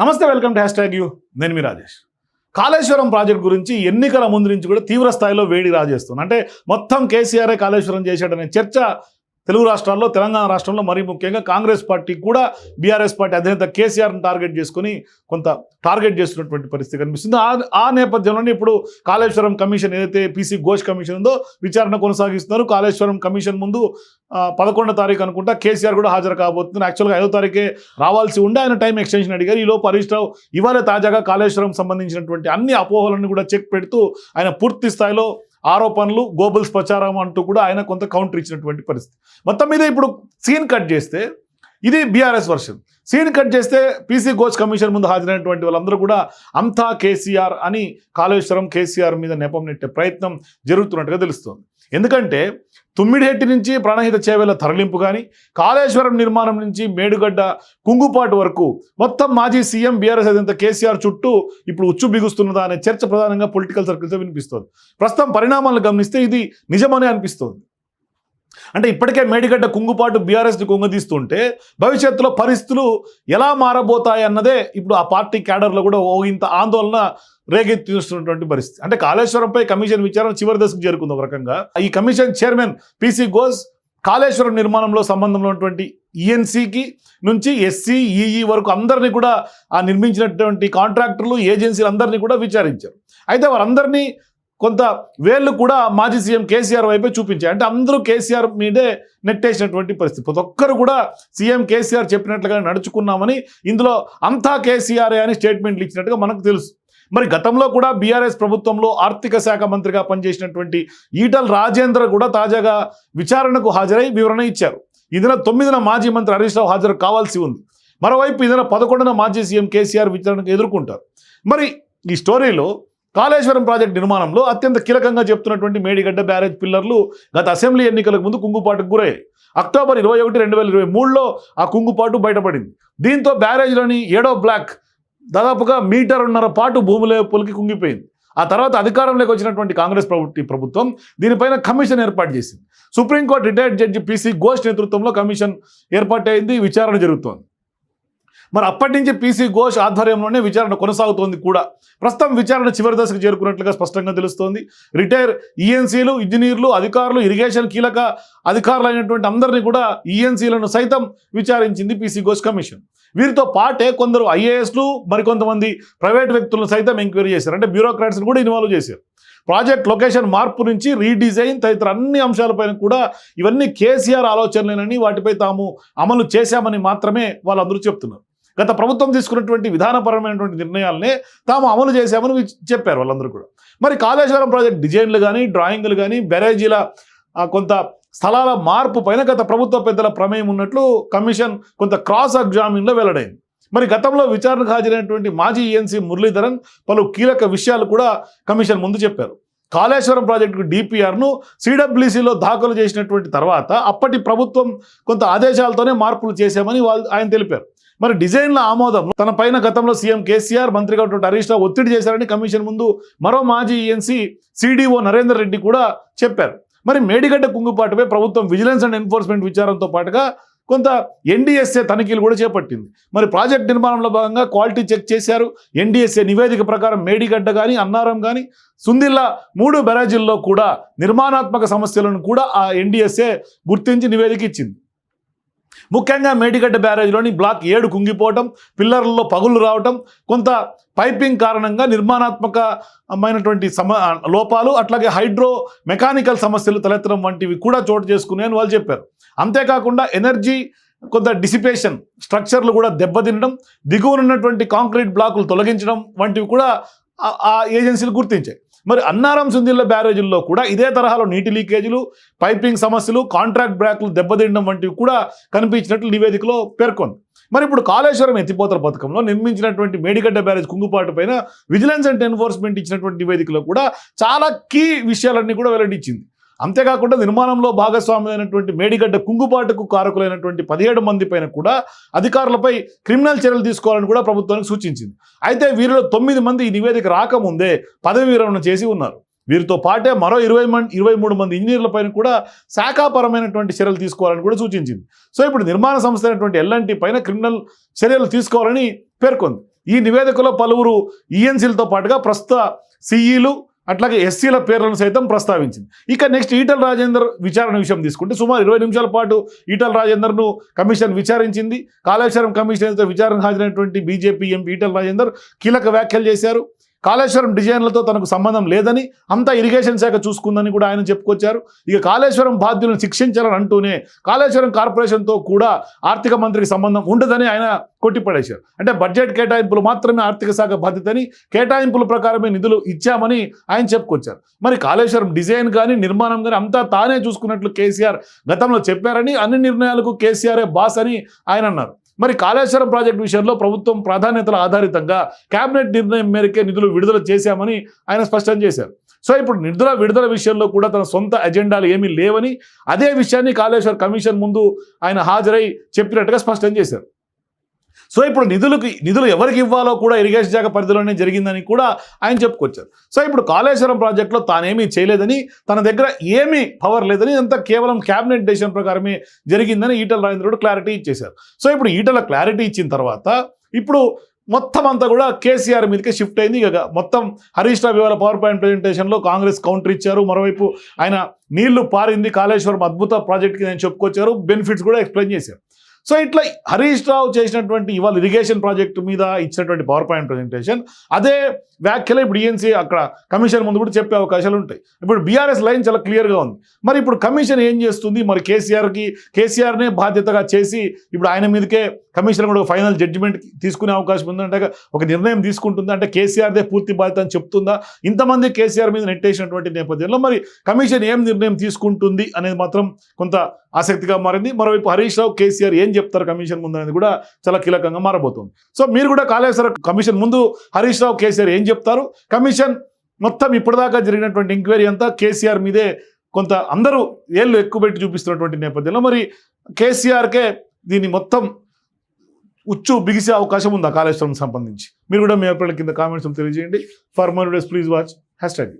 నమస్తే welcome to hashtag you. నేను మీ రాజేష్. కాళేశ్వరం ప్రాజెక్ట్ గురించి ఎన్నికల ముందు నుంచి కూడా తీవ్ర స్థాయిలో వేడి రాజేస్తుంది. అంటే మొత్తం కేసీఆరే కాళేశ్వరం చేశాడనే చర్చ తెలుగు రాష్ట్రాల్లో తెలంగాణ రాష్ట్రంలో మరీ ముఖ్యంగా కాంగ్రెస్ పార్టీ కూడా బీఆర్ఎస్ పార్టీ అధినేత కేసీఆర్ని టార్గెట్ చేసుకుని కొంత టార్గెట్ చేస్తున్నటువంటి పరిస్థితి కనిపిస్తుంది. ఆ ఆ నేపథ్యంలోనే ఇప్పుడు కాళేశ్వరం కమిషన్ ఏదైతే పీసీ ఘోష్ కమిషన్ ఉందో విచారణ కొనసాగిస్తున్నారు. కాళేశ్వరం కమిషన్ ముందు పదకొండో తారీఖు అనుకుంటా కేసీఆర్ కూడా హాజరు కాబోతున్నారు. యాక్చువల్గా ఐదో తారీఖే రావాల్సి ఉండే. ఆయన టైం ఎక్స్టెన్షన్ అడిగారు. ఈలోపు హరీష్ రావు ఇవాళ తాజాగా కాళేశ్వరం సంబంధించినటువంటి అన్ని అపోహలను కూడా చెక్ పెడుతూ ఆయన పూర్తి స్థాయిలో ఆరోపణలు గోబుల్స్ ప్రచారం అంటూ కూడా ఆయన కొంత కౌంటర్ ఇచ్చినటువంటి పరిస్థితి. మొత్తం మీద ఇప్పుడు సీన్ కట్ చేస్తే ఇది బీఆర్ఎస్ వర్షన్ సీన్ కట్ చేస్తే పీసీ గోచ్ కమిషన్ ముందు హాజరైనటువంటి వాళ్ళందరూ కూడా అంతా కేసీఆర్ అని కాళేశ్వరం కేసీఆర్ మీద నెపం నెట్టే ప్రయత్నం జరుగుతున్నట్టుగా తెలుస్తోంది. ఎందుకంటే తుమ్మిడిహెట్టి నుంచి ప్రాణహిత చేవేల తరలింపు కానీ కాళేశ్వరం నిర్మాణం నుంచి మేడుగడ్డ కుంగుపాటు వరకు మొత్తం మాజీ సీఎం బీఆర్ఎస్ అధినేత కేసీఆర్ చుట్టూ ఇప్పుడు ఉచ్చు బిగుస్తున్నదా అనే చర్చ ప్రధానంగా పొలిటికల్ సర్కిల్తో వినిపిస్తోంది. ప్రస్తుతం పరిణామాలను గమనిస్తే ఇది నిజమనే అనిపిస్తోంది. అంటే ఇప్పటికే మేడిగడ్డ కుంగుపాటు బీఆర్ఎస్ని కుంగదీస్తుంటే భవిష్యత్తులో పరిస్థితులు ఎలా మారబోతాయి అన్నదే ఇప్పుడు ఆ పార్టీ క్యాడర్లో కూడా ఓ ఇంత ఆందోళన రేగెత్తిస్తున్నటువంటి పరిస్థితి. అంటే కాళేశ్వరంపై కమిషన్ విచారణ చివరి దశకు చేరుకుంది ఒక రకంగా. ఈ commission chairman P C Ghosh Kaleshwaram నిర్మాణంలో సంబంధంలో ఉన్నటువంటి ఈఎన్సీకి నుంచి ఎస్సీ ఈఈ వరకు అందరినీ కూడా ఆ నిర్మించినటువంటి కాంట్రాక్టర్లు ఏజెన్సీలు అందరినీ కూడా విచారించారు. అయితే వారందరినీ కొంత వేళ్ళు కూడా మాజీ సీఎం కేసీఆర్ వైపే చూపించాయి. అంటే అందరూ కేసీఆర్ మీదే నెట్టేసినటువంటి పరిస్థితి. ప్రతి ఒక్కరు కూడా సీఎం కేసీఆర్ చెప్పినట్లుగా నడుచుకున్నామని ఇందులో అంతా కేసీఆర్ అని స్టేట్మెంట్లు ఇచ్చినట్టుగా మనకు తెలుసు. మరి గతంలో కూడా బీఆర్ఎస్ ప్రభుత్వంలో ఆర్థిక శాఖ మంత్రిగా పనిచేసినటువంటి ఈటల్ రాజేంద్ర కూడా తాజాగా విచారణకు హాజరై వివరణ ఇచ్చారు. ఇదిన తొమ్మిదిన మాజీ మంత్రి హరీష్ రావు హాజరు కావాల్సి ఉంది. మరోవైపు ఇదిన పదకొండున మాజీ సీఎం కేసీఆర్ విచారణకు ఎదుర్కొంటారు. మరి ఈ స్టోరీలో కాళేశ్వరం ప్రాజెక్ట్ నిర్మాణంలో అత్యంత కీలకంగా చెప్తున్నటువంటి మేడిగడ్డ బ్యారేజ్ పిల్లర్లు గత అసెంబ్లీ ఎన్నికలకు ముందు కుంగుపాటుకు గురయ్యాయి. అక్టోబర్ ఇరవై ఒకటి రెండు వేల ఇరవై మూడులో ఆ కుంగుపాటు బయటపడింది. దీంతో బ్యారేజ్లోని ఏడో బ్లాక్ దాదాపుగా మీటర్న్నర పాటు భూముల పొలికి కుంగిపోయింది. ఆ తర్వాత అధికారంలోకి వచ్చినటువంటి కాంగ్రెస్ ప్రభుత్వ ప్రభుత్వం దీనిపైన కమిషన్ ఏర్పాటు చేసింది. Supreme court retired judge P C Ghosh నేతృత్వంలో కమిషన్ ఏర్పాటైంది విచారణ జరుగుతోంది. మరి అప్పటి నుంచి పీసీ ఘోష్ ఆధ్వర్యంలోనే విచారణ కొనసాగుతోంది కూడా. ప్రస్తుతం విచారణ చివరి దశకు చేరుకున్నట్లుగా స్పష్టంగా తెలుస్తోంది. రిటైర్ ఈఎన్సీలు ఇంజనీర్లు అధికారులు ఇరిగేషన్ కీలక అధికారులు అయినటువంటి అందరినీ కూడా ఈఎన్సీలను సైతం విచారించింది పీసీ ఘోష్ కమిషన్ వీరితో పాటే కొందరు ఐఏఎస్లు మరికొంతమంది ప్రైవేట్ వ్యక్తులను సైతం ఎంక్వైరీ చేశారు. అంటే బ్యూరోక్రాట్స్ని కూడా ఇన్వాల్వ్ చేశారు. ప్రాజెక్ట్ లొకేషన్ మార్పు నుంచి రీడిజైన్ తదితర అన్ని అంశాలపైన కూడా ఇవన్నీ కేసీఆర్ ఆలోచనలేనని వాటిపై తాము అమలు చేశామని మాత్రమే వాళ్ళందరూ చెప్తున్నారు. గత ప్రభుత్వం తీసుకున్నటువంటి విధానపరమైనటువంటి నిర్ణయాలనే తాము అమలు చేశామని చెప్పారు వాళ్ళందరూ కూడా. మరి కాళేశ్వరం ప్రాజెక్ట్ డిజైన్లు కానీ డ్రాయింగ్లు కానీ బ్యారేజీల కొంత స్థలాల మార్పు పైన గత ప్రభుత్వ పెద్దల ప్రమేయం ఉన్నట్లు కమిషన్ కొంత క్రాస్ ఎగ్జామిన్లో వెల్లడైంది. మరి గతంలో విచారణకు హాజరైనటువంటి మాజీ ఏఎన్సీ మురళీధరన్ పలు కీలక విషయాలు కూడా కమిషన్ ముందు చెప్పారు. కాళేశ్వరం ప్రాజెక్టుకు డిపిఆర్ను సిడబ్ల్యూసీలో దాఖలు చేసినటువంటి తర్వాత అప్పటి ప్రభుత్వం కొంత ఆదేశాలతోనే మార్పులు చేశామని వాళ్ళు ఆయన తెలిపారు. మరి డిజైన్ల ఆమోదం తన పైన గతంలో సీఎం కేసీఆర్ మంత్రిగా ఉన్నటువంటి హరీష్ రావు ఒత్తిడి చేశారని కమిషన్ ముందు మరో మాజీ ఈఎన్సీ సిడిఓ నరేందర్ రెడ్డి కూడా చెప్పారు. మరి మేడిగడ్డ కుంగుపాటుపై ప్రభుత్వం విజిలెన్స్ అండ్ ఎన్ఫోర్స్మెంట్ విచారంతో పాటుగా కొంత ఎన్డీఎస్ఏ తనిఖీలు కూడా చేపట్టింది. మరి ప్రాజెక్ట్ నిర్మాణంలో భాగంగా క్వాలిటీ చెక్ చేశారు. ఎన్డీఎస్ఏ నివేదిక ప్రకారం మేడిగడ్డ కానీ అన్నారం కానీ సుందిల్లా మూడు బెరాజీల్లో కూడా నిర్మాణాత్మక సమస్యలను కూడా ఆ ఎన్డీఎస్ఏ గుర్తించి నివేదిక ఇచ్చింది. ముఖ్యంగా మేడిగడ్డ బ్యారేజ్లోని బ్లాక్ ఏడు కుంగిపోవటం పిల్లర్లలో పగులు రావటం కొంత పైపింగ్ కారణంగా నిర్మాణాత్మకమైనటువంటి సమ లోపాలు అట్లాగే హైడ్రో మెకానికల్ సమస్యలు తలెత్తడం వంటివి కూడా చోటు చేసుకున్నాయని వాళ్ళు చెప్పారు. అంతేకాకుండా ఎనర్జీ కొంత డిసిపేషన్ స్ట్రక్చర్లు కూడా దెబ్బతినడం దిగువనున్నటువంటి కాంక్రీట్ బ్లాకులు తొలగించడం వంటివి కూడా ఆ ఏజెన్సీలు గుర్తించాయి. మరి అన్నారం సుందిల్ల బ్యారేజీల్లో కూడా ఇదే తరహాలో నీటి లీకేజీలు పైపింగ్ సమస్యలు కాంట్రాక్ట్ బ్రాక్లు దెబ్బతిండడం వంటివి కూడా కనిపించినట్లు నివేదికలో పేర్కొంది. మరి ఇప్పుడు కాళేశ్వరం ఎత్తిపోతల పథకంలో నిర్మించినటువంటి మేడిగడ్డ బ్యారేజ్ కుంగుపాటు పైన విజిలెన్స్ అండ్ ఎన్ఫోర్స్మెంట్ ఇచ్చినటువంటి నివేదికలో కూడా చాలా కీ విషయాలన్నీ కూడా వెల్లడించింది. అంతేకాకుండా నిర్మాణంలో భాగస్వామ్యమైనటువంటి మేడిగడ్డ కుంగుపాటుకు కారకులైనటువంటి పదిహేడు మంది పైన కూడా అధికారులపై క్రిమినల్ చర్యలు తీసుకోవాలని కూడా ప్రభుత్వానికి సూచించింది. అయితే వీరిలో తొమ్మిది మంది ఈ నివేదిక రాకముందే పదవి విరమణ చేసి ఉన్నారు. వీరితో పాటే మరో ఇరవై మంది ఇరవై మూడు మంది ఇంజనీర్ల పైన కూడా శాఖాపరమైనటువంటి చర్యలు తీసుకోవాలని కూడా సూచించింది. సో ఇప్పుడు నిర్మాణ సంస్థ అయినటువంటి ఎల్ఎన్టీ పైన క్రిమినల్ చర్యలు తీసుకోవాలని పేర్కొంది. ఈ నివేదికలో పలువురు ఈఎన్సీలతో పాటుగా ప్రస్తుత సిఈలు అట్లాగే ఎస్సీల పేర్లను సైతం ప్రస్తావించింది. ఇక నెక్స్ట్ ఈటల రాజేందర్ విచారణ విషయం తీసుకుంటే సుమారు ఇరవై నిమిషాల పాటు ఈటల రాజేందర్ను కమిషన్ విచారించింది. కాళేశ్వరం కమిషన్ విచారణ హాజరైనటువంటి బీజేపీ ఎంపీ ఈటల రాజేందర్ కీలక వ్యాఖ్యలు చేశారు. కాళేశ్వరం డిజైన్లతో తనకు సంబంధం లేదని అంతా ఇరిగేషన్ శాఖ చూసుకుందని కూడా ఆయన చెప్పుకొచ్చారు. ఇక కాళేశ్వరం బాధ్యులను శిక్షించాలని అంటూనే కాళేశ్వరం కార్పొరేషన్తో కూడా ఆర్థిక మంత్రికి సంబంధం ఉండదని ఆయన కొట్టిపడేశారు. అంటే బడ్జెట్ కేటాయింపులు మాత్రమే ఆర్థిక శాఖ బాధ్యతని కేటాయింపుల ప్రకారమే నిధులు ఇచ్చామని ఆయన చెప్పుకొచ్చారు. మరి కాళేశ్వరం డిజైన్ కానీ నిర్మాణం కానీ అంతా తానే చూసుకున్నట్లు కేసీఆర్ గతంలో చెప్పారని అన్ని నిర్ణయాలకు కేసీఆరే బాస్ అని ఆయన అన్నారు. మరి కాళేశ్వరం ప్రాజెక్టు విషయంలో ప్రభుత్వం ప్రాధాన్యతల ఆధారితంగా కేబినెట్ నిర్ణయం మేరకే నిధులు విడుదల చేశామని ఆయన స్పష్టం చేశారు. సో ఇప్పుడు నిధుల విడుదల విషయంలో కూడా తన సొంత ఎజెండాలు ఏమీ లేవని అదే విషయాన్ని కాళేశ్వర్ కమిషన్ ముందు ఆయన హాజరై చెప్పినట్టుగా స్పష్టం చేశారు. సో ఇప్పుడు నిధులకు నిధులు ఎవరికి ఇవ్వాలో కూడా ఇరిగేషన్ శాఖ పరిధిలోనే జరిగిందని కూడా ఆయన చెప్పుకొచ్చారు. సో ఇప్పుడు కాళేశ్వరం ప్రాజెక్టులో తానేమీ చేయలేదని తన దగ్గర ఏమీ పవర్ లేదని అంతా కేవలం క్యాబినెట్ డెసిషన్ ప్రకారమే జరిగిందని ఈటల రాజేంద్రుడు క్లారిటీ ఇచ్చేశారు. సో ఇప్పుడు ఈటల క్లారిటీ ఇచ్చిన తర్వాత ఇప్పుడు మొత్తం అంతా కూడా కేసీఆర్ మీదకే షిఫ్ట్ అయింది. ఇక మొత్తం హరీష్ రావు ఇవాళ పవర్ పాయింట్ ప్రజెంటేషన్లో కాంగ్రెస్ కౌంటర్ ఇచ్చారు. మరోవైపు ఆయన నీళ్ళు పారింది కాళేశ్వరం అద్భుత ప్రాజెక్ట్కి నేను చెప్పుకొచ్చారు. బెనిఫిట్స్ కూడా ఎక్స్ప్లెయిన్ చేశారు. సో ఇట్లా హరీష్ రావు చేసినటువంటి ఇవాళ ఇరిగేషన్ ప్రాజెక్టు మీద ఇచ్చినటువంటి పవర్ పాయింట్ ప్రజెంటేషన్ అదే వ్యాఖ్యలు ఇప్పుడు ఈఎన్సీ అక్కడ కమిషన్ ముందు కూడా చెప్పే అవకాశాలు ఉంటాయి. ఇప్పుడు బీఆర్ఎస్ లైన్ చాలా క్లియర్గా ఉంది. మరి ఇప్పుడు కమిషన్ ఏం చేస్తుంది? మరి కేసీఆర్కి కేసీఆర్నే బాధ్యతగా చేసి ఇప్పుడు ఆయన మీదకే కమిషన్ కూడా ఫైనల్ జడ్జిమెంట్ తీసుకునే అవకాశం ఉందంటే ఒక నిర్ణయం తీసుకుంటుందా? అంటే కేసీఆర్దే పూర్తి బాధ్యత అని చెప్తుందా? ఇంతమంది కేసీఆర్ మీద నెట్టేసినటువంటి నేపథ్యంలో మరి కమిషన్ ఏం నిర్ణయం తీసుకుంటుంది అనేది మాత్రం కొంత ఆసక్తిగా మారింది. మరోవైపు హరీష్ రావు కేసీఆర్ ఏం చెప్తారు కమిషన్ ముందు అనేది కూడా చాలా కీలకంగా మారబోతుంది. సో మీరు కూడా కాళేశ్వర కమిషన్ ముందు హరీష్ రావు కేసీఆర్ ఏం చెప్తారు? కమిషన్ మొత్తం ఇప్పటిదాకా జరిగినటువంటి ఎంక్వైరీ అంతా కేసీఆర్ మీదే కొంత అందరూ ఏళ్ళు ఎక్కువ పెట్టి చూపిస్తున్నటువంటి నేపథ్యంలో మరి కేసీఆర్కే దీన్ని మొత్తం ఉచ్చు బిగిసే అవకాశం ఉందా కాళేశ్వరం సంబంధించి? మీరు కూడా మీ అభిప్రాయాల కింద కామెంట్స్ తెలియజేయండి. For more days please watch hashtag